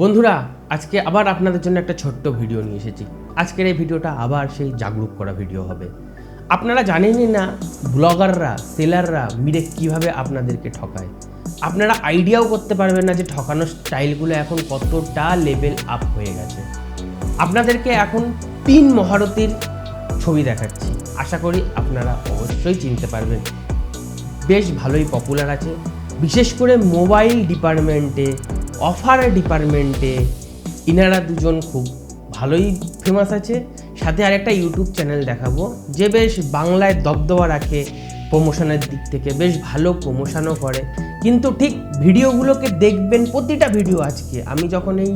বন্ধুরা, আজকে আবার আপনাদের জন্য একটা ছোট্ট ভিডিও নিয়ে এসেছি। আজকের এই ভিডিওটা আবার সেই জাগরুক করা ভিডিও হবে। আপনারা জানেনই না, ব্লগাররা, সেলাররা মিরে কীভাবে আপনাদেরকে ঠকায়? আপনারা আইডিয়াও করতে পারবেন না যে ঠকানোর স্টাইলগুলো এখন কতটা লেভেল আপ হয়ে গেছে। আপনাদেরকে এখন তিন মহারথীর ছবি দেখাচ্ছি। আশা করি আপনারা অবশ্যই চিনতে পারবেন। বেশ ভালোই পপুলার আছে। বিশেষ করে মোবাইল ডিপার্টমেন্টে অফার ডিপার্টমেন্টে ইনারা দুজন খুব ভালোই ফেমাস আছে। সাথে আরেকটা ইউটিউব চ্যানেল দেখাবো, যে বেশ বাংলায় দবদবা রাখে প্রমোশনের দিক থেকে, বেশ ভালো প্রমোশনও করে। কিন্তু ঠিক ভিডিওগুলোকে দেখবেন, প্রতিটা ভিডিও আজকে। আমি যখন এই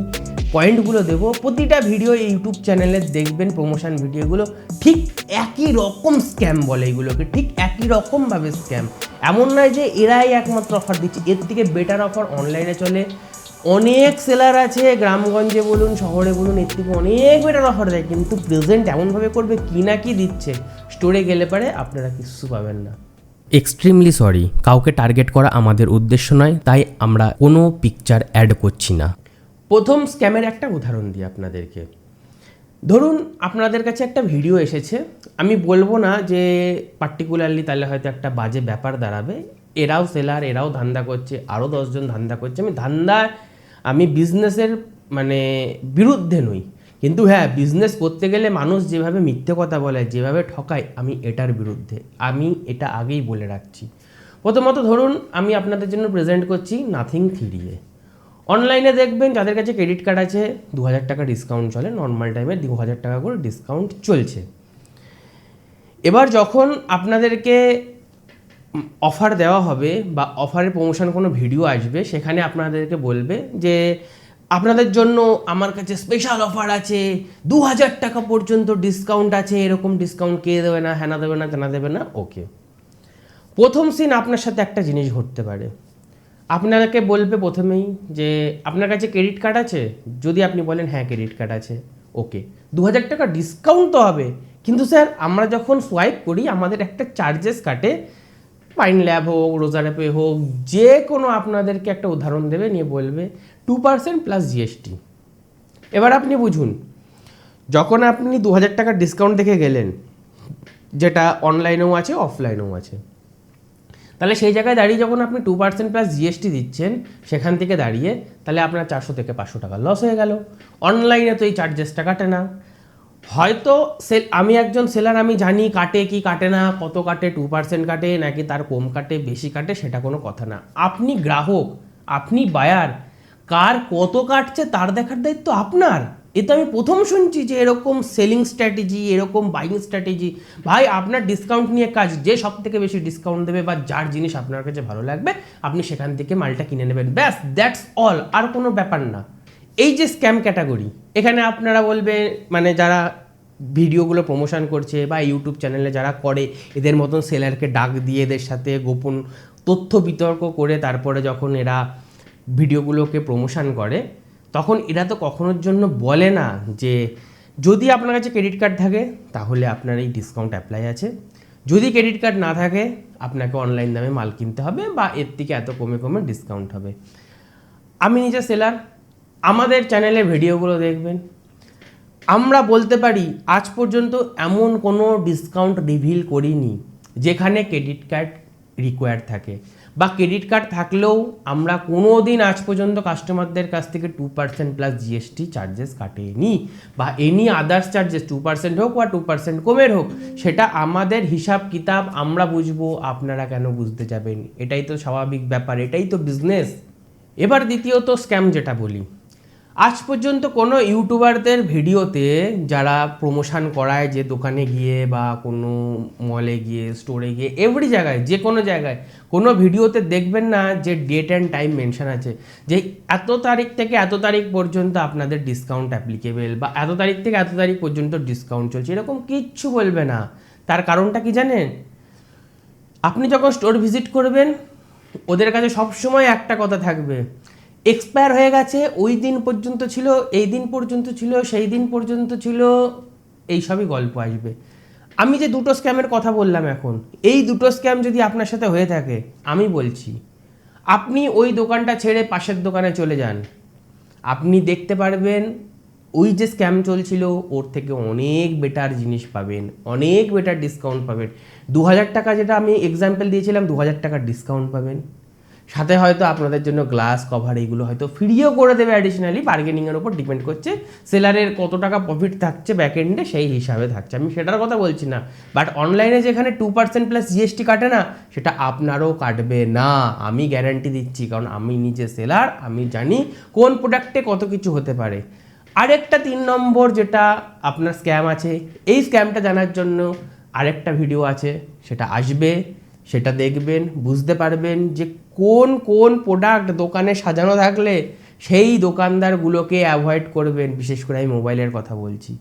পয়েন্টগুলো দেবো, প্রতিটা ভিডিও এই ইউটিউব চ্যানেলে দেখবেন প্রমোশন ভিডিওগুলো ঠিক একই রকম স্ক্যাম বলে এগুলোকে, ঠিক একই রকমভাবে স্ক্যাম এমন নয় যে এরাই একমাত্র অফার দিচ্ছে, এর থেকে বেটার অফার অনলাইনে চলে অনেক সেলার আছে গ্রামগঞ্জে বলুন শহরে বলুন এর থেকে অনেক বেটার অফার দেয়। কিন্তু প্রেজেন্ট এমনভাবে করবে কি না কি দিচ্ছে স্টোরে গেলে পারে আপনারা কিছু পাবেন না। এক্সট্রিমলি সরি কাউকে টার্গেট করা আমাদের উদ্দেশ্য নয় তাই আমরা কোনো পিকচার অ্যাড করছি না। প্রথম স্ক্যামের একটা উদাহরণ দিই আপনাদেরকে। ধরুন আপনাদের কাছে একটা ভিডিও এসেছে আমি বলব না যে পার্টিকুলারলি তাহলে হয়তো একটা বাজে ব্যাপার দাঁড়াবে। এরাও সেলার এরাও ধান্দা করছে আরও দশজন ধান্দা করছে আমি ধান্দা আমি বিজনেসের মানে বিরুদ্ধে নই। কিন্তু হ্যাঁ বিজনেস করতে গেলে মানুষ যেভাবে মিথ্যে কথা বলে, যেভাবে ঠকায়, আমি এটার বিরুদ্ধে। আমি এটা আগেই বলে রাখছি। প্রথমত ধরুন, আমি আপনাদের জন্য প্রেজেন্ট করছি নাথিং থ্রি এ। অনলাইনে দেখবেন, যাদের কাছে ক্রেডিট কার্ড আছে দু হাজার টাকা ডিসকাউন্ট চলে নর্মাল টাইমে দু হাজার টাকা করে ডিসকাউন্ট চলছে। এবার যখন আপনাদেরকে অফার দেওয়া হবে বা অফারের প্রমোশন কোনো ভিডিও আসবে, সেখানে আপনাদেরকে বলবে যে, আপনাদের জন্য আমার কাছে স্পেশাল অফার আছে দু হাজার টাকা পর্যন্ত ডিসকাউন্ট আছে, এরকম ডিসকাউন্ট কে দেবে না হ্যানা দেবে না, তেনা দেবে না? ওকে প্রথম সিন আপনার সাথে একটা জিনিস ঘটতে পারে। আপনাকে বলবে প্রথমেই যে, আপনার কাছে ক্রেডিট কার্ড আছে? যদি আপনি বলেন হ্যাঁ ক্রেডিট কার্ড আছে। ওকে দু হাজার টাকা ডিসকাউন্ট তো হবে, কিন্তু স্যার আমরা যখন সোয়াইপ করি, আমাদের একটা চার্জেস কাটে পাইন ল্যাব হোক রোজারেপে হোক যে কোনো আপনাদেরকে একটা উদাহরণ দেবে, নিয়ে বলবে টু পার্সেন্ট প্লাস জিএসটি এবার আপনি বুঝুন, যখন আপনি দু হাজার টাকার ডিসকাউন্ট দেখে গেলেন, যেটা অনলাইনেও আছে অফলাইনেও আছে, তাহলে সেই জায়গায় দাঁড়িয়ে যখন আপনি টু পার্সেন্ট প্লাস জিএসটি দিচ্ছেন, সেখান থেকে দাঁড়িয়ে তাহলে আপনার চারশো থেকে পাঁচশো টাকা লস হয়ে গেল। অনলাইনে তো এই চার্জেসটা কাটে না। হয়তো সেল আমি একজন সেলার আমি জানি কাটে কি কাটে না, কত কাটে টু পার্সেন্ট কাটে, নাকি তার কম কাটে, বেশি কাটে, সেটা কোনো কথা না। আপনি গ্রাহক, আপনি বায়ার কার কত কাটছে তার দেখার দায়িত্ব আপনার। এ তো আমি প্রথম শুনছি যে এরকম সেলিং স্ট্র্যাটেজি এরকম বাইং স্ট্র্যাটেজি ভাই আপনার ডিসকাউন্ট নিয়ে কাজ, যে সব থেকে বেশি ডিসকাউন্ট দেবে বা যার জিনিস আপনার কাছে ভালো লাগবে, আপনি সেখান থেকে মালটা কিনে নেবেন। ব্যাস দ্যাটস অল আর কোনো ব্যাপার না। এই যে স্ক্যাম ক্যাটাগরি এখানে আপনারা বলবে মানে যারা ভিডিওগুলো প্রমোশন করছে বা ইউটিউব চ্যানেলে যারা করে, এদের মতন সেলারকে ডাক দিয়ে এদের সাথে গোপন তথ্য বিতর্ক করে তারপরে যখন এরা ভিডিওগুলোকে প্রমোশন করে, তখন এরা তো কখনোর জন্য বলে না যে, যদি আপনার কাছে ক্রেডিট কার্ড থাকে, তাহলে আপনার এই ডিসকাউন্ট অ্যাপ্লাই আছে। যদি ক্রেডিট কার্ড না থাকে, আপনাকে অনলাইন দামে মাল কিনতে হবে বা এর থেকে এত কমে কমে ডিসকাউন্ট হবে। আমি নিজে সেলার আমাদের চ্যানেলের ভিডিওগুলো দেখবেন। আমরা বলতে পারি, আজ পর্যন্ত এমন কোনো ডিসকাউন্ট রিভিল করিনি, যেখানে ক্রেডিট কার্ড রিকোয়ার্ড থাকে। বা ক্রেডিট কার্ড থাকলেও আমরা কোনো দিন আজ পর্যন্ত কাস্টমারদের কাছ থেকে two percent plus GST charges কাটেনি। বা any others charges two percent হোক বা টু পার্সেন্ট কমের হোক, সেটা আমাদের হিসাব কিতাব আমরা বুঝব, আপনারা কেন বুঝতে যাবেন? এটাই তো স্বাভাবিক ব্যাপার, এটাই তো বিজনেস এবার দ্বিতীয়ত স্ক্যাম যেটা বলি। আজ পর্যন্ত কোনো ইউটিউবারদের ভিডিওতে যারা প্রমোশন করায় যে দোকানে গিয়ে বা কোনো মলে গিয়ে স্টোরে গিয়ে এভরি জায়গায়, যে কোনো জায়গায়, কোনো ভিডিওতে দেখবেন না যে ডেট অ্যান্ড টাইম মেনশন আছে, যে এত তারিখ থেকে এত তারিখ পর্যন্ত আপনাদের ডিসকাউন্ট অ্যাপ্লিকেবল বা এত তারিখ থেকে এত তারিখ পর্যন্ত ডিসকাউন্ট চলছে, এরকম কিচ্ছু বলবে না। তার কারণটা কি জানেন? আপনি যখন স্টোর ভিজিট করবেন, ওদের কাছে সবসময় একটা কথা থাকবে এক্সপায়ার হয়ে গেছে, ওই দিন পর্যন্ত ছিল, এই দিন পর্যন্ত ছিল, সেই দিন পর্যন্ত ছিল, এই সবই গল্প আসবে। আমি যে দুটো স্ক্যামের কথা বললাম এখন, এই দুটো স্ক্যাম যদি আপনার সাথে হয়ে থাকে, আমি বলছি, আপনি ওই দোকানটা ছেড়ে পাশের দোকানে চলে যান। আপনি দেখতে পারবেন, ওই যে স্ক্যাম চলছিল, ওর থেকে অনেক বেটার জিনিস পাবেন, অনেক বেটার ডিসকাউন্ট পাবেন। দু হাজার টাকা যেটা আমি এক্সাম্পল দিয়েছিলাম, দু হাজার টাকার ডিসকাউন্ট পাবেন। সাথে হয়তো আপনাদের জন্য গ্লাস কভার এইগুলো হয়তো ফ্রিও করে দেবে অ্যাডিশনালি বার্গেনিংয়ের উপর ডিপেন্ড করছে সেলারের কত টাকা প্রফিট থাকছে ব্যাক এন্ডে সেই হিসাবে থাকছে। আমি সেটার কথা বলছি না বাট অনলাইনে যেখানে টু পার্সেন্ট প্লাস জিএসটি কাটে না, সেটা আপনারও কাটবে না। আমি গ্যারান্টি দিচ্ছি, কারণ আমি নিজে সেলার আমি জানি কোন প্রোডাক্টে কত কিছু হতে পারে। আরেকটা তিন নম্বর যেটা আপনার স্ক্যাম আছে, এই স্ক্যামটা জানার জন্য আরেকটা ভিডিও আছে, সেটা আসবে। সেটা দেখবেন, বুঝতে পারবেন যে কোন কোন প্রোডাক্ট দোকানে সাজানো থাকলে সেই দোকানদারগুলোকে অ্যাভয়েড করবেন। বিশেষ করে আমি মোবাইলের কথা বলছি।